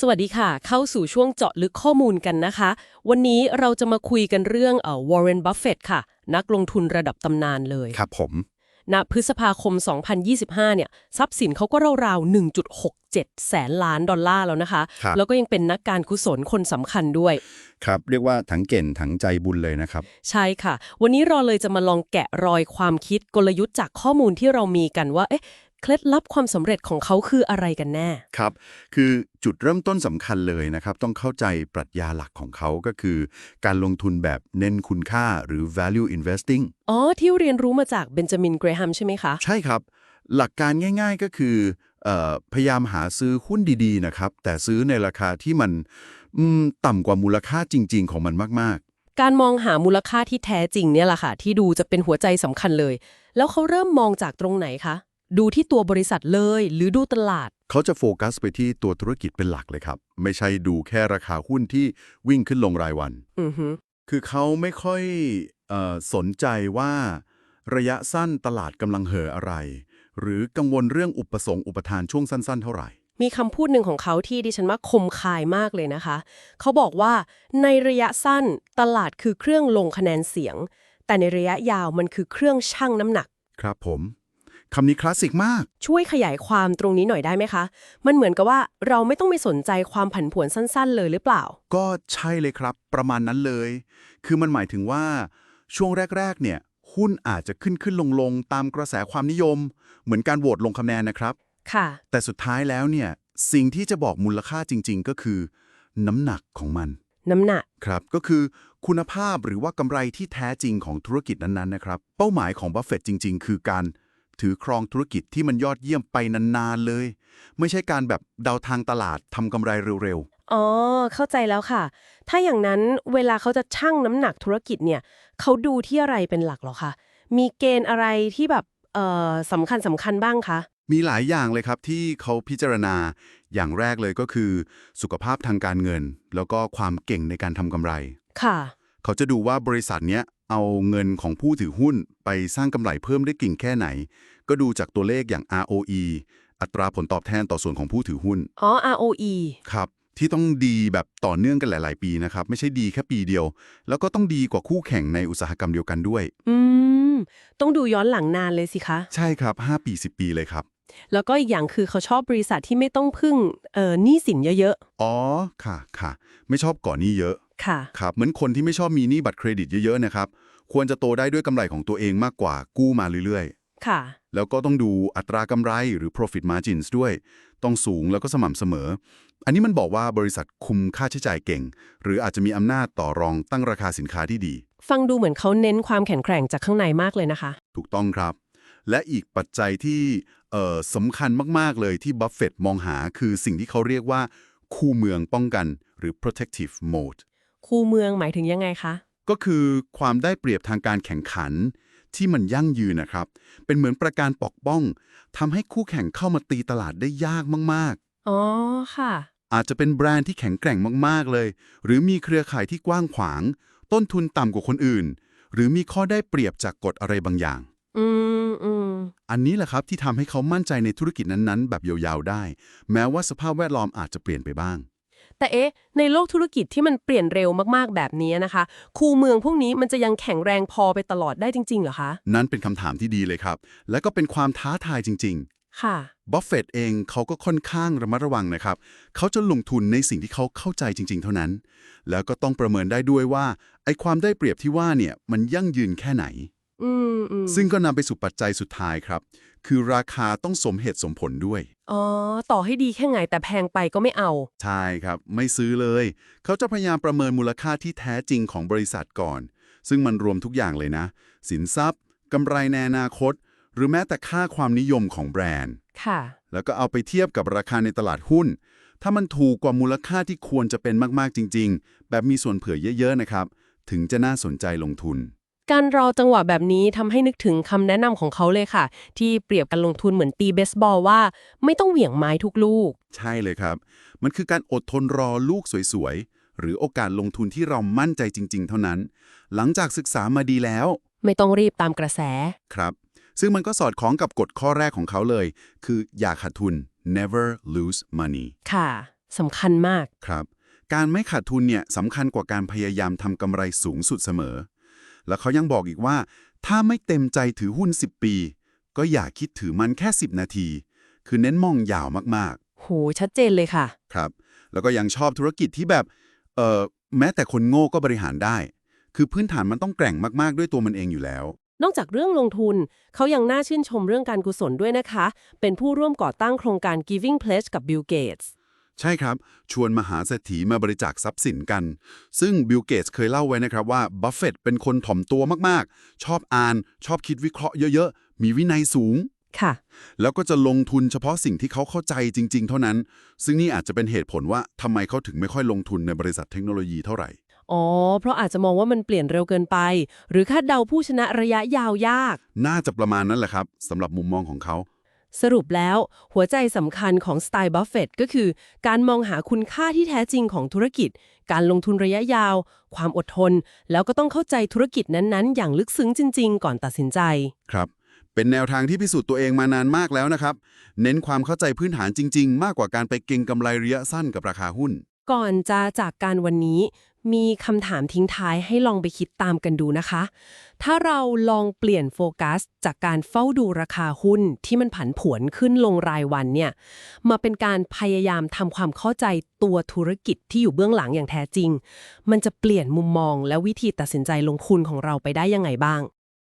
สวัสดีค่ะ เข้าสู่ช่วงเจาะลึกข้อมูลกันนะคะ วันนี้เราจะมาคุยกันเรื่องเอ่อวอร์เรนบัฟเฟตค่ะ นักลงทุนระดับตำนานเลยครับผมณพฤษภาคม 2025 เนี่ย ทรัพย์สินเขาก็ราวๆ 1.67 แสนล้านดอลลาร์แล้วนะคะ ครับ แล้วก็ยังเป็นนักการกุศลคนสำคัญด้วย ครับ เรียกว่าทั้งเก่งทั้งใจบุญเลยนะครับ ใช่ค่ะ วันนี้เราเลยจะมาลองแกะรอยความคิดกลยุทธ์จากข้อมูลที่เรามีกันว่า เอ๊ะ เคล็ดลับความสำเร็จของเขาคืออะไรกันแน่ ครับ คือจุดเริ่มต้นสำคัญเลยนะครับ ต้องเข้าใจปรัชญาหลักของเขาก็คือ การลงทุนแบบเน้นคุณค่าหรือ value investing อ๋อ ที่เรียนรู้มาจากเบนจามินเกรแฮมใช่ไหมคะ ใช่ครับ หลักการง่ายๆก็คือเออพยายามหาซื้อหุ้นดีๆนะครับ แต่ซื้อในราคาที่มันอืมต่ำกว่ามูลค่าจริง ๆ ของมันมากการมองหามูลค่าที่แท้จริงเนี่ยแหละค่ะที่ดูจะเป็นหัวใจสำคัญเลย แล้วเขาเริ่มมองจากตรงไหนคะ ดูที่ตัวบริษัทเลย หรือดูตลาดๆเขาจะโฟกัสไปที่ตัวธุรกิจเป็นหลักเลยครับ ไม่ใช่ดูแค่ราคาหุ้นที่วิ่งขึ้นลงรายวัน อือฮึคือเขาไม่ค่อยเออสนใจว่าระยะสั้นตลาดกำลังเห่ออะไร หรือกังวลเรื่องอุปสงค์อุปทานช่วงสั้นๆ เท่าไหร่ มีคำพูดหนึ่งของเขาที่ดิฉันว่าคมคายมากเลยนะคะ เขาบอกว่าในระยะสั้นตลาดคือเครื่องลงคะแนนเสียง แต่ในระยะยาวมันคือเครื่องชั่งน้ำหนัก ครับผม คำนี้คลาสสิกมาก ช่วยขยายความตรงนี้หน่อยได้ไหมคะ มันเหมือนกับว่าเราไม่ต้องไปสนใจความผันผวนสั้น ๆ เลยหรือเปล่า ก็ใช่เลยครับ ประมาณนั้นเลย คือมันหมายถึงว่าช่วงแรก ๆ เนี่ย หุ้นอาจจะขึ้นขึ้นลงลงๆตามกระแสความนิยม เหมือนการโหวตลงคะแนนนะครับ ค่ะ แต่สุดท้ายแล้วเนี่ย สิ่งที่จะบอกมูลค่าจริง ๆ ก็คือ น้ำหนักของมัน น้ำหนัก ครับ ก็คือคุณภาพหรือว่ากำไรที่แท้จริงของธุรกิจนั้นๆ นะครับ เป้าหมายของบัฟเฟตจริง ๆ คือการ ถือครองธุรกิจที่มันยอดเยี่ยมไปนานๆเลย ไม่ใช่การแบบเดาทางตลาดทำกำไรเร็วอ๋อ เข้าใจแล้วค่ะ ถ้าอย่างนั้นเวลาเขาจะชั่งน้ำหนักธุรกิจเนี่ยเขาดูที่อะไรเป็นหลักเหรอคะมีเกณฑ์อะไรที่แบบเอ่อสำคัญสำคัญบ้างคะๆมีหลายอย่างเลยครับที่เขาพิจารณาอย่างแรกเลยก็คือ สุขภาพทางการเงิน แล้วก็ความเก่งในการทำกำไร ค่ะ เขาจะดูว่าบริษัทเนี้ย เอาเงินของผู้ถือหุ้นไปสร้างกำไรเพิ่มได้กิ่งแค่ไหน ก็ดูจากตัวเลขอย่าง ROE อัตราผลตอบแทนต่อส่วนของผู้ถือหุ้นอ๋อ ROE ครับ ที่ต้องดีแบบต่อเนื่องกันหลาย ๆ ปีนะครับ ไม่ใช่ดีแค่ปีเดียว แล้วก็ต้องดีกว่าคู่แข่งในอุตสาหกรรมเดียวกันด้วย อืม ต้องดูย้อนหลังนานเลยสิคะ ใช่ครับ 5 ปี 10 ปีเลยครับ แล้วก็อีกอย่างคือเขาชอบบริษัทที่ไม่ต้องพึ่งเอ่อหนี้สินเยอะอ๋อค่ะค่ะ ไม่ชอบก่อนหนี้เยอะ ๆ ค่ะ ครับเหมือนคนที่ไม่ชอบมีหนี้บัตรเครดิตเยอะ ๆ นะครับ ควรจะโตได้ด้วยกำไรของตัวเองมากกว่ากู้มาเรื่อยๆ ค่ะ แล้วก็ต้องดูอัตรากำไรหรือ profit margins ด้วย ต้องสูงแล้วก็สม่ำเสมอ อันนี้มันบอกว่าบริษัทคุมค่าใช้จ่ายเก่ง หรืออาจจะมีอำนาจต่อรองตั้งราคาสินค้าที่ดี ฟังดูเหมือนเขาเน้นความแข็งแกร่งจากข้างในมากเลยนะคะ ถูกต้องครับ และอีกปัจจัยที่เอ่อสำคัญมาก ๆ เลยที่บัฟเฟตมองหาคือสิ่งที่เขาเรียกว่า คู่เมืองป้องกันหรือ protective mode คูเมืองหมายถึงยังไงคะ ก็คือความได้เปรียบทางการแข่งขันที่มันยั่งยืนนะครับ เป็นเหมือนประการปกป้องทำให้คู่แข่งเข้ามาตีตลาดได้ยากมากๆ อ๋อ ค่ะ อาจจะเป็นแบรนด์ที่แข็งแกร่งมากๆเลย หรือมีเครือข่ายที่กว้างขวาง ต้นทุนต่ำกว่าคนอื่น หรือมีข้อได้เปรียบจากกฎอะไรบางอย่าง อืมอืมอันนี้แหละครับที่ทำให้เขามั่นใจในธุรกิจนั้นๆ แบบยาวๆได้ แม้ว่าสภาพแวดล้อมอาจจะเปลี่ยนไปบ้าง แต่เอ๊ะ ในโลกธุรกิจที่มันเปลี่ยนเร็วมากๆแบบนี้นะคะ คูเมืองพวกนี้มันจะยังแข็งแรงพอไปตลอดได้จริงๆเหรอคะ นั่นเป็นคำถามที่ดีเลยครับ และก็เป็นความท้าทายจริงค่ะๆบัฟเฟตเองเขาก็ค่อนข้างระมัดระวังนะครับ เขาจะลงทุนในสิ่งที่เขาเข้าใจจริง ๆ เท่านั้น แล้วก็ต้องประเมินได้ด้วยว่าไอ้ความได้เปรียบที่ว่าเนี่ยมันยั่งยืนแค่ไหน อืมอืมซึ่งก็นำไปสู่ปัจจัยสุดท้ายครับ คือราคาต้องสมเหตุสมผลด้วย อ๋อ ต่อให้ดีแค่ไหนแต่แพงไปก็ไม่เอา ใช่ครับ ไม่ซื้อเลย เขาจะพยายามประเมินมูลค่าที่แท้จริงของบริษัทก่อน ซึ่งมันรวมทุกอย่างเลยนะ สินทรัพย์กำไรในอนาคต หรือแม้แต่ค่าความนิยมของแบรนด์ ค่ะ แล้วก็เอาไปเทียบกับราคาในตลาดหุ้น ถ้ามันถูกกว่ามูลค่าที่ควรจะเป็นมากๆจริง ๆ แบบมีส่วนเผื่อเยอะๆนะครับ ถึงจะน่าสนใจลงทุน การรอจังหวะแบบนี้ทำให้นึกถึงคำแนะนำของเขาเลยค่ะ ที่เปรียบการลงทุนเหมือนตีเบสบอลว่า ไม่ต้องเหวี่ยงไม้ทุกลูก ใช่เลยครับ มันคือการอดทนรอลูกสวยๆ หรือโอกาสลงทุนที่เรามั่นใจจริง ๆ เท่านั้น หลังจากศึกษามาดีแล้วไม่ต้องรีบตามกระแส ครับ ซึ่งมันก็สอดคล้องกับกฎข้อแรกของเขาเลย คืออย่าขาดทุน never lose money ค่ะสำคัญมาก ครับ การไม่ขาดทุนเนี่ยสำคัญกว่าการพยายามทำกำไรสูงสุดเสมอ แล้วเขายังบอกอีกว่า ถ้าไม่เต็มใจถือหุ้น 10 ปี ก็อย่าคิดถือมันแค่ 10 นาที คือเน้นมองยาวมากโหชัดเจนเลยค่ะๆครับ แล้วก็ยังชอบธุรกิจที่แบบเอ่อแม้แต่คนโง่ก็บริหารได้ คือพื้นฐานมันต้องแกร่งมากๆด้วยตัวมันเองอยู่แล้วนอกจากเรื่องลงทุน เขายังน่าชื่นชมเรื่องการกุศลด้วยนะคะ เป็นผู้ร่วมก่อตั้งโครงการ Giving Pledge กับ Bill Gates ใช่ครับ ชวนมหาเศรษฐีมาบริจาคทรัพย์สินกัน ซึ่งบิลเกตส์เคยเล่าไว้นะครับว่าบัฟเฟตต์เป็นคนถ่อมตัวมากๆ ชอบอ่าน ชอบคิดวิเคราะห์เยอะๆ มีวินัยสูงค่ะ แล้วก็จะลงทุนเฉพาะสิ่งที่เขาเข้าใจจริง ๆ เท่านั้น ซึ่งนี่อาจจะเป็นเหตุผลว่าทำไมเขาถึงไม่ค่อยลงทุนในบริษัทเทคโนโลยีเท่าไหร่ อ๋อ เพราะอาจจะมองว่ามันเปลี่ยนเร็วเกินไป หรือคาดเดาผู้ชนะระยะยาวยาก น่าจะประมาณนั้นแหละครับสำหรับมุมมองของเขา สรุปแล้วหัวใจสำคัญของสไตล์บัฟเฟตก็คือ การมองหาคุณค่าที่แท้จริงของธุรกิจ การลงทุนระยะยาว ความอดทน แล้วก็ต้องเข้าใจธุรกิจนั้นๆ อย่างลึกซึ้งจริง ๆ ก่อนตัดสินใจ ครับ เป็นแนวทางที่พิสูจน์ตัวเองมานานมากแล้วนะครับ เน้นความเข้าใจพื้นฐานจริง ๆ มากกว่าการไปเก็งกำไรระยะสั้นกับราคาหุ้น ก่อนจะจากการวันนี้ มีคำถามทิ้งท้ายให้ลองไปคิดตามกันดูนะคะ ถ้าเราลองเปลี่ยนโฟกัส จากการเฝ้าดูราคาหุ้นที่มันผันผวนขึ้นลงรายวันเนี่ย มาเป็นการพยายามทำความเข้าใจตัวธุรกิจที่อยู่เบื้องหลังอย่างแท้จริง มันจะเปลี่ยนมุมมองและวิธีตัดสินใจลงทุนของเราไปได้ยังไงบ้าง